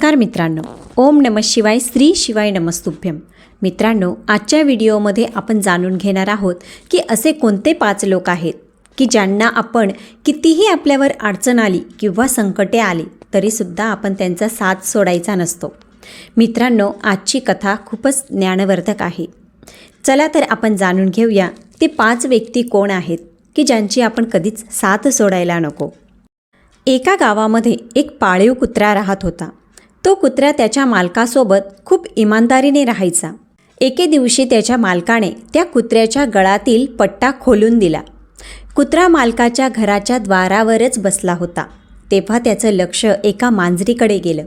नमस्कार मित्रांनो. ओम नम शिवाय श्री शिवाय नमस्तुभ्यम. मित्रांनो आजच्या व्हिडिओमध्ये आपण जाणून घेणार आहोत की असे कोणते पाच लोक आहेत की ज्यांना आपण कितीही आपल्यावर अडचण आली किंवा संकटे आली तरीसुद्धा आपण त्यांचा साथ सोडायचा नसतो. मित्रांनो आजची कथा खूपच ज्ञानवर्धक आहे. चला तर आपण जाणून घेऊया ते पाच व्यक्ती कोण आहेत की ज्यांची आपण कधीच साथ सोडायला नको. एका गावामध्ये एक पाळीव कुत्रा राहत होता. तो कुत्रा त्याच्या मालकासोबत खूप इमानदारीने राहायचा. एके दिवशी त्याच्या मालकाने त्या कुत्र्याच्या गळातील पट्टा खोलून दिला. कुत्रा मालकाच्या घराच्या द्वारावरच बसला होता. तेव्हा त्याचं लक्ष एका मांजरीकडे गेलं.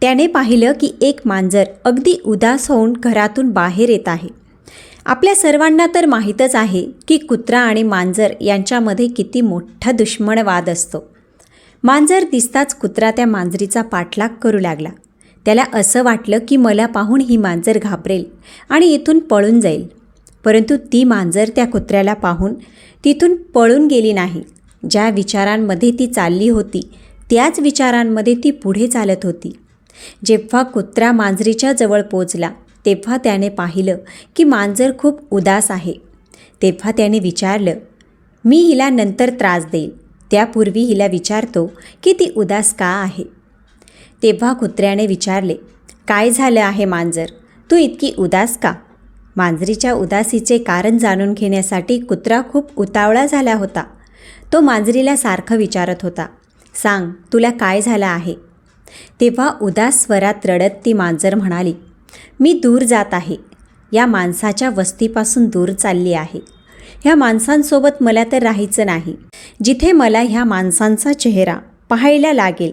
त्याने पाहिलं की एक मांजर अगदी उदास होऊन घरातून बाहेर येत आहे. आपल्या सर्वांना तर माहीतच आहे की कुत्रा आणि मांजर यांच्यामध्ये किती मोठा दुश्मनवाद असतो. मांजर दिसताच कुत्रा त्या मांजरीचा पाठलाग करू लागला. त्याला असं वाटलं की मला पाहून ही मांजर घाबरेल आणि इथून पळून जाईल. परंतु ती मांजर त्या कुत्र्याला पाहून तिथून पळून गेली नाही. ज्या विचारांमध्ये ती चालली होती त्याच विचारांमध्ये ती पुढे चालत होती. जेव्हा कुत्रा मांजरीच्या जवळ पोचला तेव्हा त्याने पाहिलं की मांजर खूप उदास आहे. तेव्हा त्याने विचारलं मी हिला नंतर त्रास देईल त्यापूर्वी हिला विचारतो की ती उदास का आहे? तेव्हा कुत्र्याने विचारले काय झालं आहे मांजर? तू इतकी उदास का? मांजरीच्या उदासीचे कारण जाणून घेण्यासाठी कुत्रा खूप उतावळा झाला होता. तो मांजरीला सारखं विचारत होता सांग तुला काय झालं आहे? तेव्हा उदास स्वरात रडत ती मांजर म्हणाली मी दूर जात आहे. या माणसाच्या वस्तीपासून दूर चालली आहे. ह्या माणसांसोबत मला तर राहायचं नाही. जिथे मला ह्या माणसांचा चेहरा पाहायला लागेल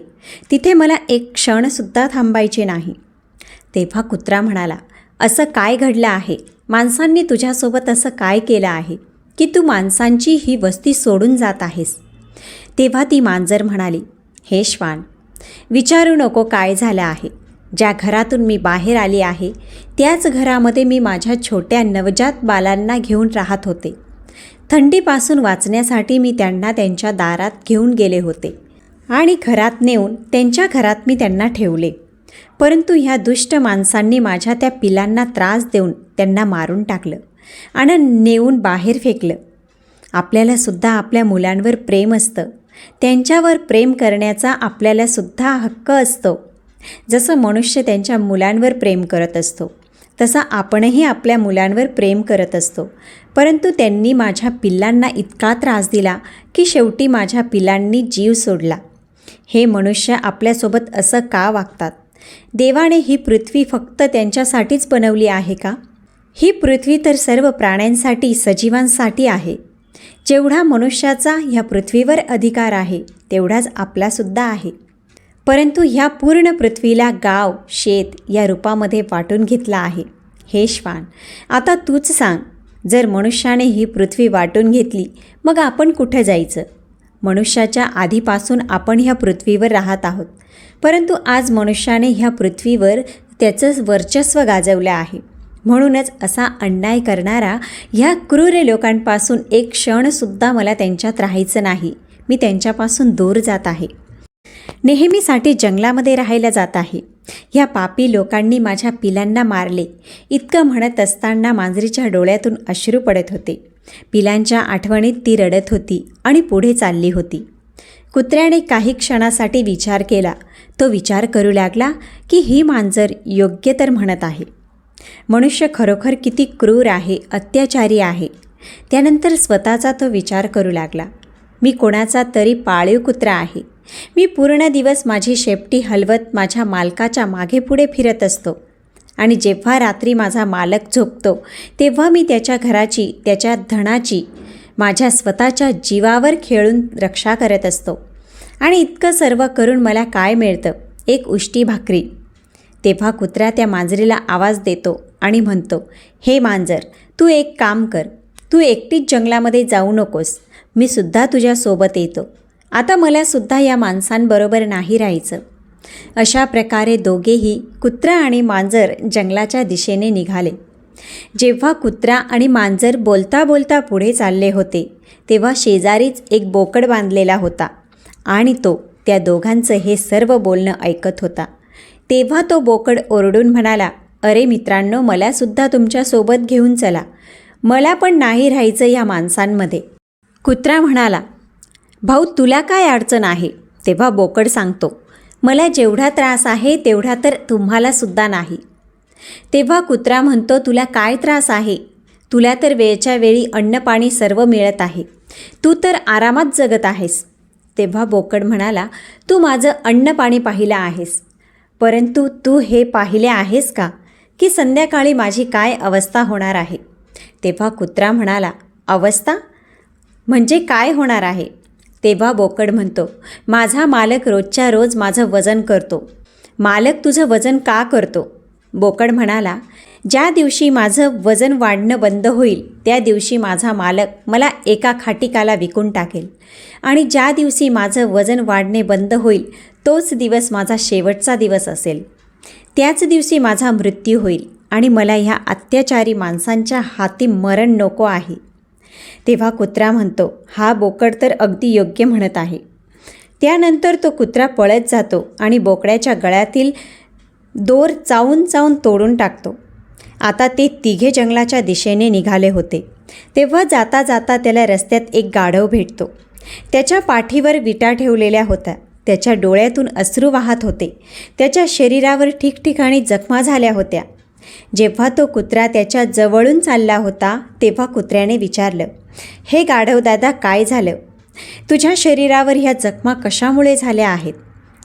तिथे मला एक क्षणसुद्धा थांबायचे नाही. तेव्हा कुत्रा म्हणाला असं काय घडलं आहे? माणसांनी तुझ्यासोबत असं काय केलं आहे? की तू माणसांची ही वस्ती सोडून जात आहेस? तेव्हा ती मांजर म्हणाली हे श्वान विचारू नको काय झालं आहे. ज्या घरातून मी बाहेर आली आहे त्याच घरामध्ये मी माझ्या छोट्या नवजात बालांना घेऊन राहत होते. थंडीपासून वाचण्यासाठी मी त्यांना त्यांच्या दारात घेऊन गेले होते आणि घरात नेऊन त्यांच्या घरात मी त्यांना ठेवले. परंतु ह्या दुष्ट माणसांनी माझ्या त्या पिलांना त्रास देऊन त्यांना मारून टाकलं आणि नेऊन बाहेर फेकलं. आपल्यालासुद्धा आपल्या मुलांवर प्रेम असतं. त्यांच्यावर प्रेम करण्याचा आपल्यालासुद्धा हक्क असतो. जसं मनुष्य त्यांच्या मुलांवर प्रेम करत असतो. तसा आपणही आपल्या मुलांवर प्रेम करत असतो. परंतु त्यांनी माझ्या पिल्लांना इतका त्रास दिला की शेवटी माझ्या पिलांनी जीव सोडला. हे मनुष्य आपल्यासोबत असं का वागतात? देवाने ही पृथ्वी फक्त त्यांच्यासाठीच बनवली आहे का? ही पृथ्वी तर सर्व प्राण्यांसाठी सजीवांसाठी आहे. जेवढा मनुष्याचा ह्या पृथ्वीवर अधिकार आहे तेवढाच आपलासुद्धा आहे. परंतु ह्या पूर्ण पृथ्वीला गाव शेत या रूपामध्ये वाटून घेतला आहे. हे श्वान आता तूच सांग जर मनुष्याने ही पृथ्वी वाटून घेतली मग आपण कुठे जायचं? मनुष्याच्या आधीपासून आपण ह्या पृथ्वीवर राहत आहोत. परंतु आज मनुष्याने ह्या पृथ्वीवर त्याचं वर्चस्व गाजवलं आहे. म्हणूनच असा अन्याय करणारा ह्या क्रूर लोकांपासून एक क्षणसुद्धा मला त्यांच्यात राहायचं नाही. मी त्यांच्यापासून दूर जात आहे. नेहमीसाठी जंगलामध्ये राहायला जात आहे. ह्या पापी लोकांनी माझ्या पिलांना मारले. इतकं म्हणत असताना मांजरीच्या डोळ्यातून अश्रू पडत होते. पिलांच्या आठवणीत ती रडत होती आणि पुढे चालली होती. कुत्र्याने काही क्षणासाठी विचार केला. तो विचार करू लागला की ही मांजर योग्य तर म्हणत आहे. मनुष्य खरोखर किती क्रूर आहे अत्याचारी आहे. त्यानंतर स्वतःचा तो विचार करू लागला. मी कोणाचा तरी पाळीव कुत्रा आहे. मी पूर्ण दिवस माझी शेपटी हलवत माझ्या मालकाच्या मागे पुढे फिरत असतो. आणि जेव्हा रात्री माझा मालक झोपतो तेव्हा मी त्याच्या घराची त्याच्या धनाची माझ्या स्वतःच्या जीवावर खेळून रक्षा करत असतो. आणि इतकं सर्व करून मला काय मिळतं? एक उष्टी भाकरी. तेव्हा कुत्रा त्या मांजरीला आवाज देतो आणि म्हणतो हे मांजर तू एक काम कर. तू एकटीच जंगलामध्ये जाऊ नकोस. मी सुद्धा तुझ्यासोबत येतो. आता मलासुद्धा या माणसांबरोबर नाही राहायचं. अशा प्रकारे दोघेही कुत्रा आणि मांजर जंगलाच्या दिशेने निघाले. जेव्हा कुत्रा आणि मांजर बोलता बोलता पुढे चालले होते तेव्हा शेजारीच एक बोकड बांधलेला होता आणि तो त्या दोघांचं हे सर्व बोलणं ऐकत होता. तेव्हा तो बोकड ओरडून म्हणाला अरे मित्रांनो मलासुद्धा तुमच्यासोबत घेऊन चला. मला पण नाही राहायचं या माणसांमध्ये. कुत्रा म्हणाला भाऊ तुला काय अडचण आहे? तेव्हा बोकड सांगतो मला जेवढा त्रास आहे तेवढा तर तुम्हालासुद्धा नाही. तेव्हा कुत्रा म्हणतो तुला काय त्रास आहे? तुला तर वेळच्या वेळी अन्नपाणी सर्व मिळत आहे. तू तर आरामात जगत आहेस. तेव्हा बोकड म्हणाला तू माझं अन्नपाणी पाहिलं आहेस. परंतु तू हे पाहिले आहेस का? की संध्याकाळी माझी काय अवस्था होणार आहे? तेव्हा कुत्रा म्हणाला अवस्था? म्हणजे काय होणार आहे? तेव्हा बोकड म्हणतो माझा मालक रोजच्या रोज माझं वजन करतो. मालक तुझं वजन का करतो? बोकड म्हणाला ज्या दिवशी माझं वजन वाढणं बंद होईल त्या दिवशी माझा मालक मला एका खाटिकाला विकून टाकेल. आणि ज्या दिवशी माझं वजन वाढणे बंद होईल तोच दिवस माझा शेवटचा दिवस असेल. त्याच दिवशी माझा मृत्यू होईल आणि मला ह्या अत्याचारी माणसांच्या हाती मरण नको आहे. तेव्हा कुत्रा म्हणतो हा बोकड तर अगदी योग्य म्हणत आहे. त्यानंतर तो कुत्रा पळत जातो आणि बोकड्याच्या गळ्यातील दोर चावून चावून तोडून टाकतो. आता ते तिघे जंगलाच्या दिशेने निघाले होते. तेव्हा जाता जाता त्याला रस्त्यात एक गाढव भेटतो. त्याच्या पाठीवर विटा ठेवलेल्या होत्या. त्याच्या डोळ्यातून अश्रू वाहत होते. त्याच्या शरीरावर ठिकठिकाणी जखमा झाल्या होत्या. जेव्हा तो कुत्रा त्याच्या जवळून चालला होता तेव्हा कुत्र्याने विचारलं हे गाढव दादा काय झालं? तुझ्या शरीरावर ह्या जखमा कशामुळे झाल्या आहेत?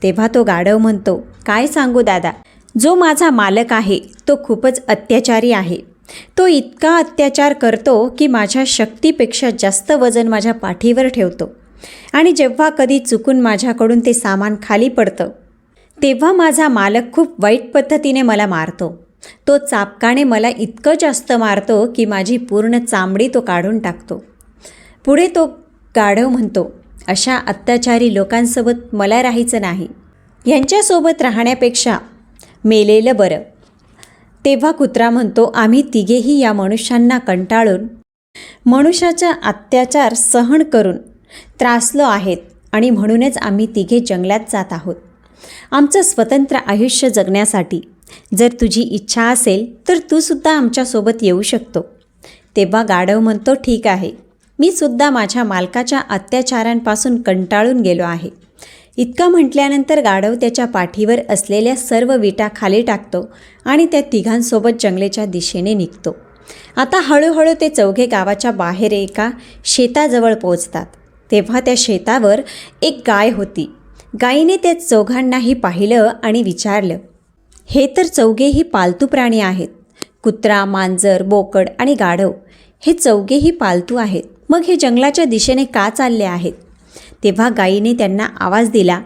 तेव्हा तो गाढव म्हणतो काय सांगू दादा? जो माझा मालक आहे तो खूपच अत्याचारी आहे. तो इतका अत्याचार करतो की माझ्या शक्तीपेक्षा जास्त वजन माझ्या पाठीवर ठेवतो. आणि जेव्हा कधी चुकून माझ्याकडून ते सामान खाली पडतं तेव्हा माझा मालक खूप वाईट पद्धतीने मला मारतो. तो चापकाने मला इतकं जास्त मारतो की माझी पूर्ण चामडी तो काढून टाकतो. पुढे तो गाढव म्हणतो अशा अत्याचारी लोकांसोबत मला राहायचं नाही. यांच्यासोबत राहण्यापेक्षा मेलेलं बरं. तेव्हा कुत्रा म्हणतो आम्ही तिघेही या मनुष्यांना कंटाळून मनुष्याचा अत्याचार सहन करून त्रासलो आहेत आणि म्हणूनच आम्ही तिघे जंगलात जात आहोत. आमचं स्वतंत्र आयुष्य जगण्यासाठी जर तुझी इच्छा असेल तर तूसुद्धा आमच्यासोबत येऊ शकतो. तेव्हा गाढव म्हणतो ठीक आहे. मी सुद्धा माझ्या मालकाच्या अत्याचारांपासून कंटाळून गेलो आहे. इतकं म्हटल्यानंतर गाढव त्याच्या पाठीवर असलेल्या सर्व विटा खाली टाकतो आणि त्या तिघांसोबत जंगलेच्या दिशेने निघतो. आता हळूहळू ते चौघे गावाच्या बाहेर एका शेताजवळ पोचतात तेव्हा त्या शेतावर एक गाय होती. गायीने त्या चौघांनाही पाहिलं आणि विचारलं हे तर चौघेही पालतू प्राणी आहेत. कुत्रा मांजर बोकड आणि गाढव हे चौघेही पालतू आहेत. मग हे जंगलाच्या दिशेने का चालले आहेत? तेव्हा गायीने त्यांना आवाज दिला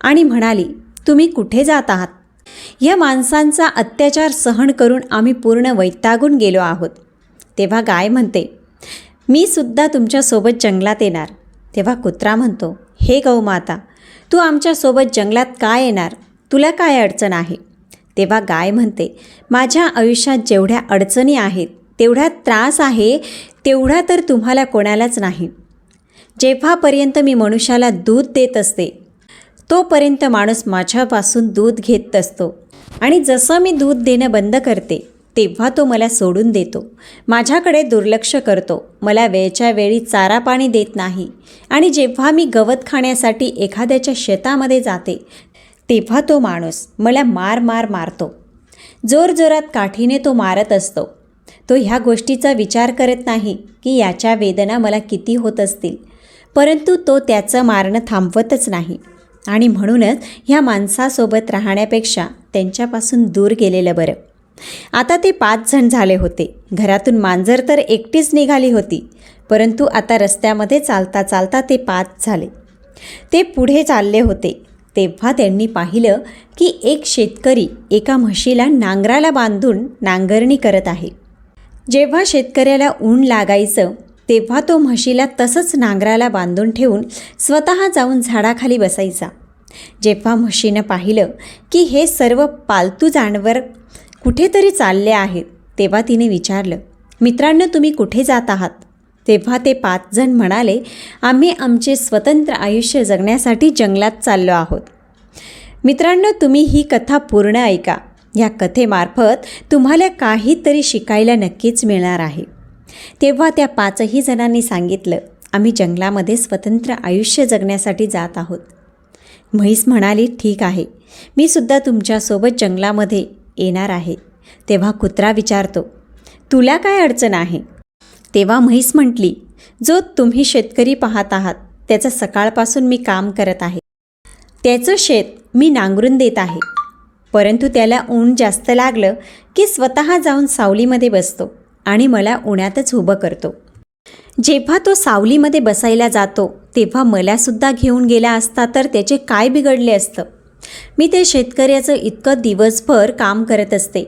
आणि म्हणाली तुम्ही कुठे जात आहात? या माणसांचा अत्याचार सहन करून आम्ही पूर्ण वैतागून गेलो आहोत. तेव्हा गाय म्हणते मी सुद्धा तुमच्यासोबत जंगलात येणार. तेव्हा कुत्रा म्हणतो हे गौमाता तू आमच्यासोबत जंगलात का येणार? तुला काय अडचण आहे? तेव्हा गाय म्हणते माझ्या आयुष्यात जेवढ्या अडचणी आहेत तेवढा त्रास आहे तेवढा तर तुम्हाला कोणालाच नाही. जेव्हापर्यंत मी मनुष्याला दूध देत असते तोपर्यंत माणूस माझ्यापासून दूध घेत असतो. आणि जसं मी दूध देणं बंद करते तेव्हा तो मला सोडून देतो. माझ्याकडे दुर्लक्ष करतो. मला वेळच्या वेळी चारा पाणी देत नाही. आणि जेव्हा मी गवत खाण्यासाठी एखाद्याच्या शेतामध्ये जाते तेव्हा तो माणूस मला मार मार मारतो. जोरजोरात काठीने तो मारत असतो. तो ह्या गोष्टीचा विचार करत नाही की याच्या वेदना मला किती होत असतील. परंतु तो त्याचं मारणं थांबवतच नाही. आणि म्हणूनच ह्या माणसासोबत राहण्यापेक्षा त्यांच्यापासून दूर गेलेलं बरं. आता ते पाच जण झाले होते. घरातून मांजर तर एकटीच निघाली होती. परंतु आता रस्त्यामध्ये चालता चालता ते पाच झाले. ते पुढे चालले होते. तेव्हा त्यांनी पाहिलं की एक शेतकरी एका म्हशीला नांगराला बांधून नांगरणी करत आहे. जेव्हा शेतकऱ्याला ऊन लागायचं तेव्हा तो म्हशीला तसंच नांगराला बांधून ठेवून स्वतः जाऊन झाडाखाली बसायचा. जेव्हा म्हशीनं पाहिलं की हे सर्व पालतू जानवर कुठेतरी चालले आहेत तेव्हा तिने विचारलं मित्रांनो तुम्ही कुठे जात आहात? तेव्हा ते पाच जण म्हणाले आम्ही आमचे स्वतंत्र आयुष्य जगण्यासाठी जंगलात चाललो आहोत. मित्रांनो तुम्ही ही कथा पूर्ण ऐका. या कथेमार्फत तुम्हाला काहीतरी शिकायला नक्कीच मिळणार आहे. तेव्हा त्या पाचही जणांनी सांगितलं आम्ही जंगलामध्ये स्वतंत्र आयुष्य जगण्यासाठी जात आहोत. म्हैस म्हणाली ठीक आहे. मी सुद्धा तुमच्यासोबत जंगलामध्ये येणार आहे. तेव्हा कुत्रा विचारतो तुला काय अडचण आहे? तेव्हा म्हैस म्हटली जो तुम्ही शेतकरी पाहत आहात त्याचं सकाळपासून मी काम करत आहे. त्याचं शेत मी नांगरून देत आहे. परंतु त्याला ऊन जास्त लागलं की स्वतः जाऊन सावलीमध्ये बसतो आणि मला उन्हातच उभं करतो. जेव्हा तो सावलीमध्ये बसायला जातो तेव्हा मलासुद्धा घेऊन गेला असता तर त्याचे काय बिघडले असतं? मी ते शेतकऱ्याचं इतकं दिवसभर काम करत असते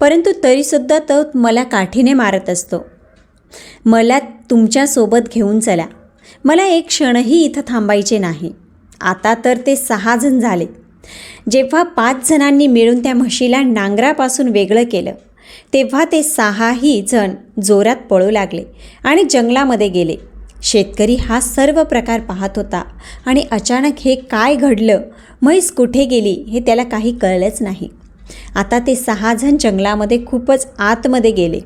परंतु तरीसुद्धा तो मला काठीने मारत असतो. मला तुमच्यासोबत घेऊन चला. मला एक क्षणही इथं थांबायचे नाही. आता तर ते सहा जण झाले. जेव्हा पाच जणांनी मिळून त्या म्हशीला नांगरापासून वेगळं केलं तेव्हा ते सहाही जण जोरात पळू लागले आणि जंगलामध्ये गेले. शेतकरी हा सर्व प्रकार पाहत होता आणि अचानक हे काय घडलं म्हैस कुठे गेली हे त्याला काही कळलंच नाही. आता ते सहाजण जंगलामध्ये खूपच आतमध्ये गेले.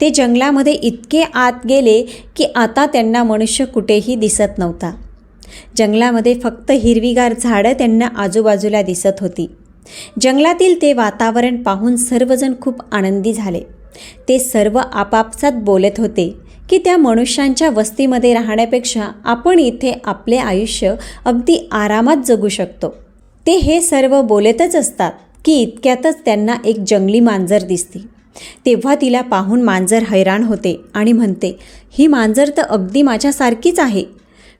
ते जंगलामध्ये इतके आत गेले की आता त्यांना मनुष्य कुठेही दिसत नव्हता. जंगलामध्ये फक्त हिरवीगार झाडं त्यांना आजूबाजूला दिसत होती. जंगलातील ते वातावरण पाहून सर्वजण खूप आनंदी झाले. ते सर्व आपापसात बोलत होते की त्या मनुष्यांच्या वस्तीमध्ये राहण्यापेक्षा आपण इथे आपले आयुष्य अगदी आरामात जगू शकतो. ते हे सर्व बोलतच असतात की इतक्यातच त्यांना एक जंगली मांजर दिसते. तेव्हा तिला पाहून मांजर हैराण होते आणि म्हणते ही मांजर तर अगदी माझ्यासारखीच आहे.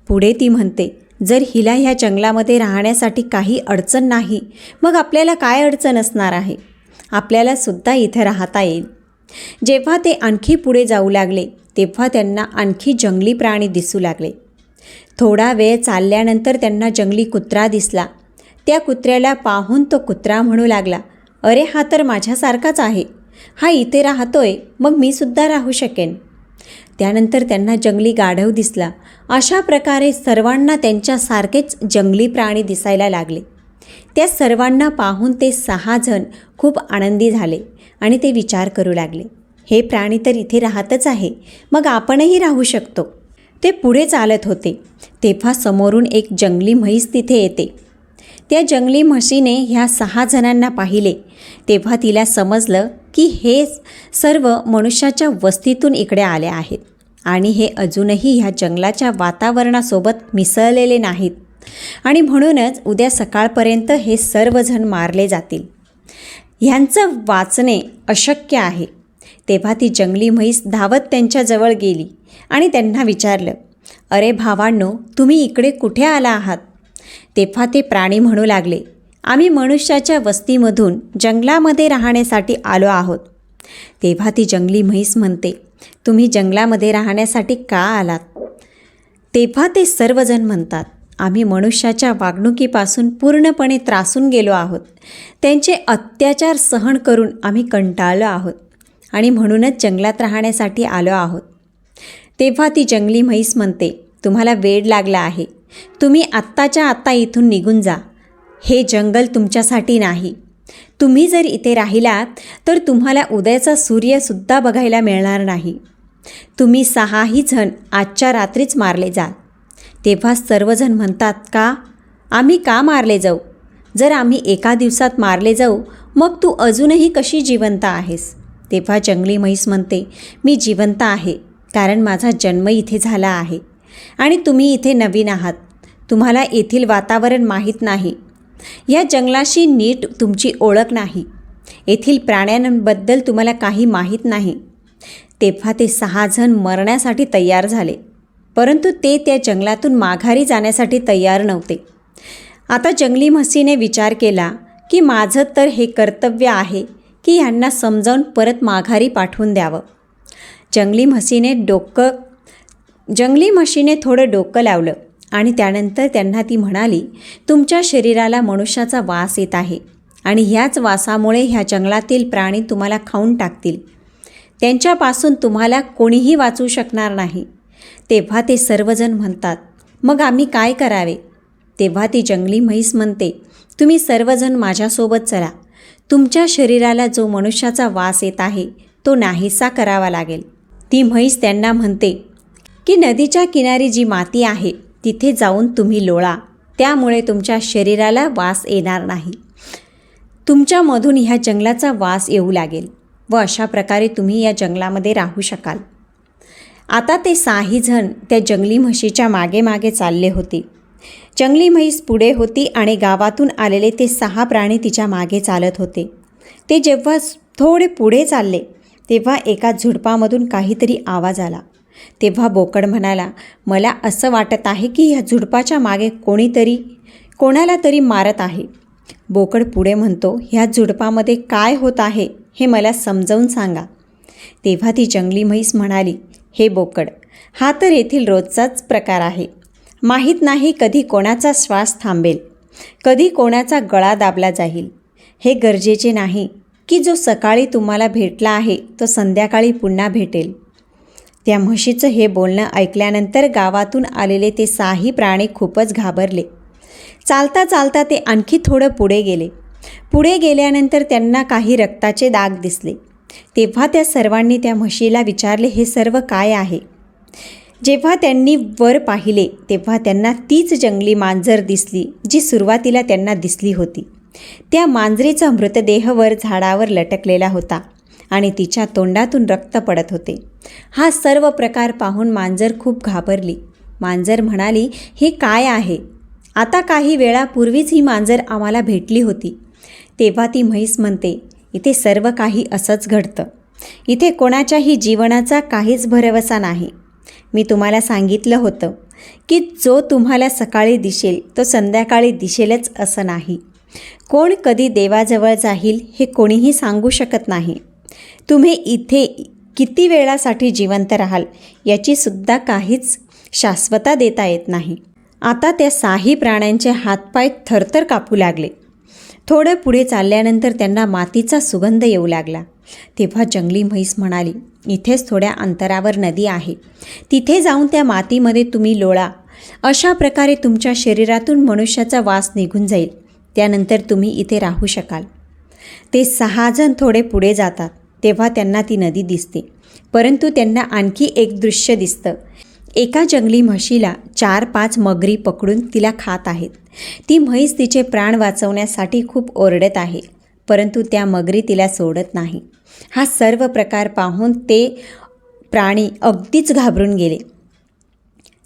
पुढे ती म्हणते जर हिला ह्या जंगलामध्ये राहण्यासाठी काही अडचण नाही मग आपल्याला काय अडचण असणार आहे? आपल्यालासुद्धा इथे राहता येईल. जेव्हा ते आणखी पुढे जाऊ लागले तेव्हा त्यांना आणखी जंगली प्राणी दिसू लागले. थोडा वेळ चालल्यानंतर त्यांना जंगली कुत्रा दिसला. त्या कुत्र्याला पाहून तो कुत्रा म्हणू लागला अरे हा तर माझ्यासारखाच आहे. हा इथे राहतोय मग मी सुद्धा राहू शकेन. त्यानंतर त्यांना जंगली गाढव दिसला. अशा प्रकारे सर्वांना त्यांच्यासारखेच जंगली प्राणी दिसायला लागले. त्या सर्वांना पाहून ते सहा जण खूप आनंदी झाले आणि ते विचार करू लागले हे प्राणी तर इथे राहतच आहे मग आपणही राहू शकतो. ते पुढे चालत होते. तेव्हा समोरून एक जंगली म्हैस तिथे येते. त्या जंगली म्हशीने ह्या सहा जणांना पाहिले. तेव्हा तिला समजलं की हे सर्व मनुष्याच्या वस्तीतून इकडे आले आहेत आणि हे अजूनही ह्या जंगलाच्या वातावरणासोबत मिसळलेले नाहीत. आणि म्हणूनच उद्या सकाळपर्यंत हे सर्वजण मारले जातील. ह्यांचं वाचणे अशक्य आहे. तेव्हा ती जंगली म्हैस धावत त्यांच्याजवळ गेली आणि त्यांना विचारलं अरे भावांनो तुम्ही इकडे कुठे आला आहात? तेव्हा ते प्राणी म्हणू लागले आम्ही मनुष्याच्या वस्तीमधून जंगलामध्ये राहण्यासाठी आलो आहोत. तेव्हा ती जंगली म्हैस म्हणते तुम्ही जंगलामध्ये राहण्यासाठी का आलात? तेव्हा ते सर्वजण म्हणतात आम्ही मनुष्याच्या वागणुकीपासून पूर्णपणे त्रासून गेलो आहोत. त्यांचे अत्याचार सहन करून आम्ही कंटाळलो आहोत आणि म्हणूनच जंगलात राहण्यासाठी आलो आहोत. तेव्हा ती जंगली म्हैस म्हणते तुम्हाला वेड लागला आहे. तुम्ही आत्ताच्या आत्ता इथून निघून जा. हे जंगल तुमच्यासाठी नाही. तुम्ही जर इथे राहिलात तर तुम्हाला उदयाचा सूर्यसुद्धा बघायला मिळणार नाही. तुम्ही सहाही जण आजच्या रात्रीच मारले जाल. तेव्हा सर्वजण म्हणतात का? आम्ही का मारले जाऊ? जर आम्ही एका दिवसात मारले जाऊ मग तू अजूनही कशी जिवंत आहेस? तेव्हा जंगली म्हैस म्हणते मी जिवंत आहे कारण माझा जन्म इथे झाला आहे. आणि तुम्ही इथे नवीन आहात. तुम्हाला येथील वातावरण माहीत नाही. या जंगलाशी नीट तुमची ओळख नाही. येथील प्राण्यांबद्दल तुम्हाला काही माहीत नाही. तेव्हा ते सहा जण मरण्यासाठी तयार झाले. परंतु ते त्या जंगलातून माघारी जाण्यासाठी तयार नव्हते. आता जंगली म्हशीने विचार केला की माझं तर हे कर्तव्य आहे की ह्यांना समजावून परत माघारी पाठवून द्यावं. जंगली म्हशीने डोकं जंगली म्हशीने थोडं डोकं लावलं आणि त्यानंतर त्यांना ती म्हणाली तुमच्या शरीराला मनुष्याचा वास येत आहे आणि ह्याच वासामुळे ह्या जंगलातील प्राणी तुम्हाला खाऊन टाकतील. त्यांच्यापासून तुम्हाला कोणीही वाचू शकणार नाही. तेव्हा ते सर्वजण म्हणतात मग आम्ही काय करावे? तेव्हा ती जंगली म्हैस म्हणते तुम्ही सर्वजण माझ्यासोबत चला. तुमच्या शरीराला जो मनुष्याचा वास येत आहे तो नाहीसा करावा लागेल. ती म्हैस त्यांना म्हणते की नदीच्या किनारी जी माती आहे तिथे जाऊन तुम्ही लोळा. त्यामुळे तुमच्या शरीराला वास येणार नाही. तुमच्यामधून ह्या जंगलाचा वास येऊ लागेल व अशा प्रकारे तुम्ही या जंगलामध्ये राहू शकाल. आता ते साहीजण त्या जंगली म्हशीच्या मागे मागे चालले होते. जंगली म्हैस पुढे होती आणि गावातून आलेले ते सहा प्राणी तिच्यामागे चालत होते. ते जेव्हा थोडे पुढे चालले तेव्हा एका झुडपामधून काहीतरी आवाज आला. तेव्हा बोकड म्हणाला मला असं वाटत आहे की ह्या झुडपाच्या मागे कोणीतरी कोणाला तरी मारत आहे. बोकड पुढे म्हणतो ह्या झुडपामध्ये काय होत आहे हे मला समजावून सांगा. तेव्हा ती जंगली म्हैस म्हणाली हे बोकड हा तर येथील रोजचाच प्रकार आहे. माहीत नाही कधी कोणाचा श्वास थांबेल कधी कोणाचा गळा दाबला जाईल. हे गरजेचे नाही की जो सकाळी तुम्हाला भेटला आहे तो संध्याकाळी पुन्हा भेटेल. त्या म्हशीचं हे बोलणं ऐकल्यानंतर गावातून आलेले ते साही प्राणी खूपच घाबरले. चालता चालता ते आणखी थोडं पुढे गेले. पुढे गेल्यानंतर त्यांना काही रक्ताचे दाग दिसले. तेव्हा त्या सर्वांनी त्या म्हशीला विचारले हे सर्व काय आहे? जेव्हा त्यांनी वर पाहिले तेव्हा त्यांना तीच जंगली मांजर दिसली जी सुरुवातीला त्यांना दिसली होती. त्या मांजरीचा मृतदेह वर झाडावर लटकलेला होता. आणि तिच्या तोंडातून रक्त पडत होते. हा सर्व प्रकार पाहून मांजर खूप घाबरली. मांजर म्हणाली हे काय आहे? आता काही वेळापूर्वीच ही मांजर आम्हाला भेटली होती. तेव्हा ती म्हैस म्हणते इथे सर्व काही असंच घडतं. इथे कोणाच्याही जीवनाचा काहीच भरवसा नाही. मी तुम्हाला सांगितलं होतं की जो तुम्हाला सकाळी दिसेल तो संध्याकाळी दिसेलच असं नाही. कोण कधी देवाजवळ जाईल हे कोणीही सांगू शकत नाही. तुम्ही इथे किती वेळासाठी जिवंत राहाल याचीसुद्धा काहीच शाश्वता देता येत नाही. आता त्या साही प्राण्यांचे हातपाय थरथर कापू लागले. थोडं पुढे चालल्यानंतर त्यांना मातीचा सुगंध येऊ लागला. तेव्हा जंगली म्हैस म्हणाली इथेच थोड्या अंतरावर नदी आहे. तिथे जाऊन त्या मातीमध्ये तुम्ही लोळा. अशा प्रकारे तुमच्या शरीरातून मनुष्याचा वास निघून जाईल. त्यानंतर तुम्ही इथे राहू शकाल. ते सहाजण थोडे पुढे जातात. तेव्हा त्यांना ती नदी दिसते. परंतु त्यांना आणखी एक दृश्य दिसतं. एका जंगली म्हशीला चार पाच मगरी पकडून तिला खात आहेत. ती म्हैस तिचे प्राण वाचवण्यासाठी खूप ओरडत आहे परंतु त्या मगरी तिला सोडत नाही. हा सर्व प्रकार पाहून ते प्राणी अगदीच घाबरून गेले.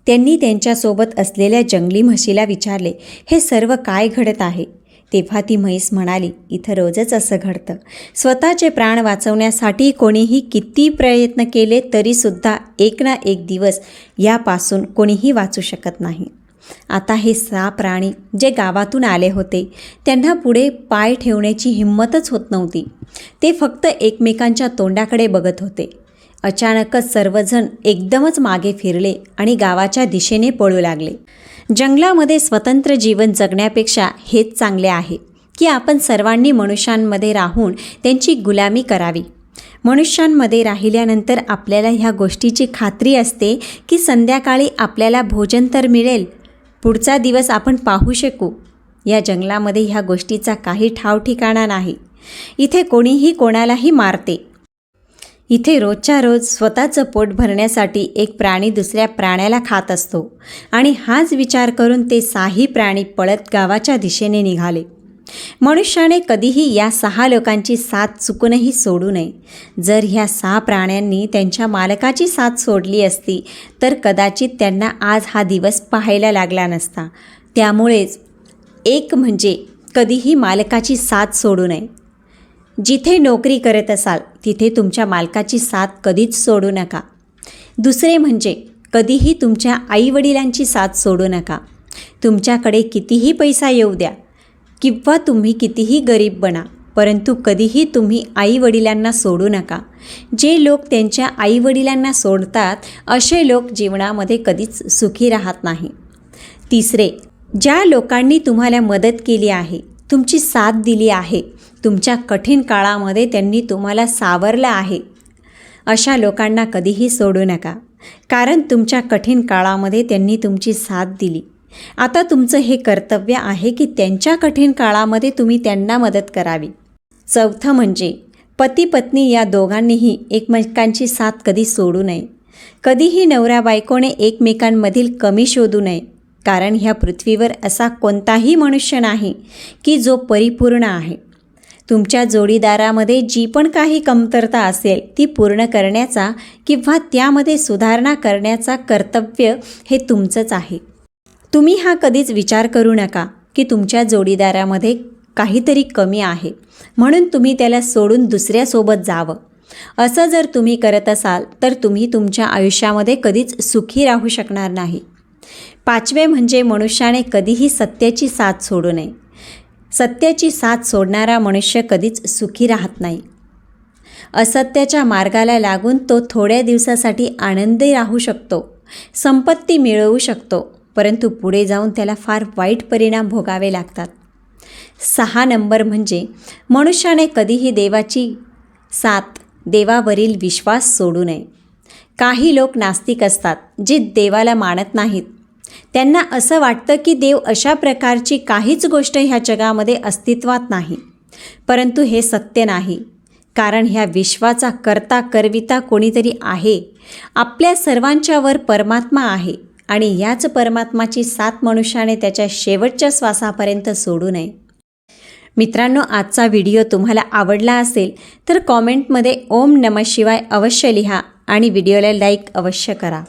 त्यांनी त्यांच्यासोबत असलेल्या जंगली म्हशीला विचारले हे सर्व काय घडत आहे? तेव्हा ती म्हैस म्हणाली इथं रोजच असं घडतं. स्वतःचे प्राण वाचवण्यासाठी कोणीही किती प्रयत्न केले तरीसुद्धा एक ना एक दिवस यापासून कोणीही वाचू शकत नाही. आता हे सहा प्राणी जे गावातून आले होते त्यांना पुढे पाय ठेवण्याची हिंमतच होत नव्हती. ते फक्त एकमेकांच्या तोंडाकडे बघत होते. अचानकच सर्वजण एकदमच मागे फिरले आणि गावाच्या दिशेने पळू लागले. जंगलामध्ये स्वतंत्र जीवन जगण्यापेक्षा हेच चांगले आहे की आपण सर्वांनी मनुष्यांमध्ये राहून त्यांची गुलामी करावी. मनुष्यांमध्ये राहिल्यानंतर आपल्याला ह्या गोष्टीची खात्री असते की संध्याकाळी आपल्याला भोजन तर मिळेल पुढचा दिवस आपण पाहू शकू. या जंगलामध्ये ह्या गोष्टीचा काही ठाव ठिकाणा नाही. इथे कोणीही कोणालाही मारते. इथे रोजच्या रोज स्वतःचं पोट भरण्यासाठी एक प्राणी दुसऱ्या प्राण्याला खात असतो. आणि हाच विचार करून ते साही प्राणी पळत गावाच्या दिशेने निघाले. मनुष्याने कधीही या सहा लोकांची साथ चुकूनही सोडू नये. जर ह्या सहा प्राण्यांनी त्यांच्या मालकाची साथ सोडली असती तर कदाचित त्यांना आज हा दिवस पाहायला लागला नसता. त्यामुळेच एक म्हणजे कधीही मालकाची साथ सोडू नये. जिथे नोकरी करत असाल तिथे तुमच्या मालकाची साथ कधीच सोडू नका. दुसरे म्हणजे कधीही तुमच्या आईवडिलांची साथ सोडू नका. तुमच्याकडे कितीही पैसा येऊ द्या किंवा तुम्ही कितीही गरीब बना परंतु कधीही तुम्ही आईवडिलांना सोडू नका. जे लोक त्यांच्या आईवडिलांना सोडतात असे लोक जीवनामध्ये कधीच सुखी राहत नाही. तिसरे ज्या लोकांनी तुम्हाला मदत केली आहे तुमची साथ दिली आहे तुमच्या कठीण काळामध्ये त्यांनी तुम्हाला सावरलं आहे. अशा लोकांना कधीही सोडू नका. कारण तुमच्या कठीण काळामध्ये त्यांनी तुमची साथ दिली. आता तुमचं हे कर्तव्य आहे की त्यांच्या कठीण काळामध्ये तुम्ही त्यांना मदत करावी. चौथं म्हणजे पती पत्नी या दोघांनीही एकमेकांची साथ कधी सोडू नये. कधीही नवरा बायकोने एकमेकांमधील कमी शोधू नये. कारण ह्या पृथ्वीवर असा कोणताही मनुष्य नाही की जो परिपूर्ण आहे. तुमच्या जोडीदारामध्ये जी पण काही कमतरता असेल ती पूर्ण करण्याचा किंवा त्यामध्ये सुधारणा करण्याचा कर्तव्य हे तुमचंच आहे. तुम्ही हा कधीच विचार करू नका की तुमच्या जोडीदारामध्ये काहीतरी कमी आहे. म्हणून तुम्ही त्याला सोडून दुसऱ्यासोबत जावं. असं जर तुम्ही करत असाल तर तुम्ही तुमच्या आयुष्यामध्ये कधीच सुखी राहू शकणार नाही. पाचवे म्हणजे मनुष्याने कधीही सत्याची साथ सोडू नये. सत्याची साथ सोडणारा मनुष्य कधीच सुखी राहत नाही. असत्याच्या मार्गाला लागून तो थोड्या दिवसासाठी आनंदी राहू शकतो संपत्ती मिळवू शकतो परंतु पुढे जाऊन त्याला फार वाईट परिणाम भोगावे लागतात. सहा नंबर म्हणजे मनुष्याने कधीही देवाची साथ देवावरील विश्वास सोडू नये. काही लोक नास्तिक असतात जे देवाला मानत नाहीत. त्यांना असं वाटतं की देव अशा प्रकारची काहीच गोष्ट ह्या जगामध्ये अस्तित्वात नाही. परंतु हे सत्य नाही. कारण ह्या विश्वाचा करता करविता कोणीतरी आहे. आपल्या सर्वांच्यावर परमात्मा आहे आणि याच परमात्माची साथ मनुष्याने त्याच्या शेवटच्या श्वासापर्यंत सोडू नये. मित्रांनो आजचा व्हिडिओ तुम्हाला आवडला असेल तर कॉमेंटमध्ये ओम नम शिवाय अवश्य लिहा आणि व्हिडिओला लाईक अवश्य करा.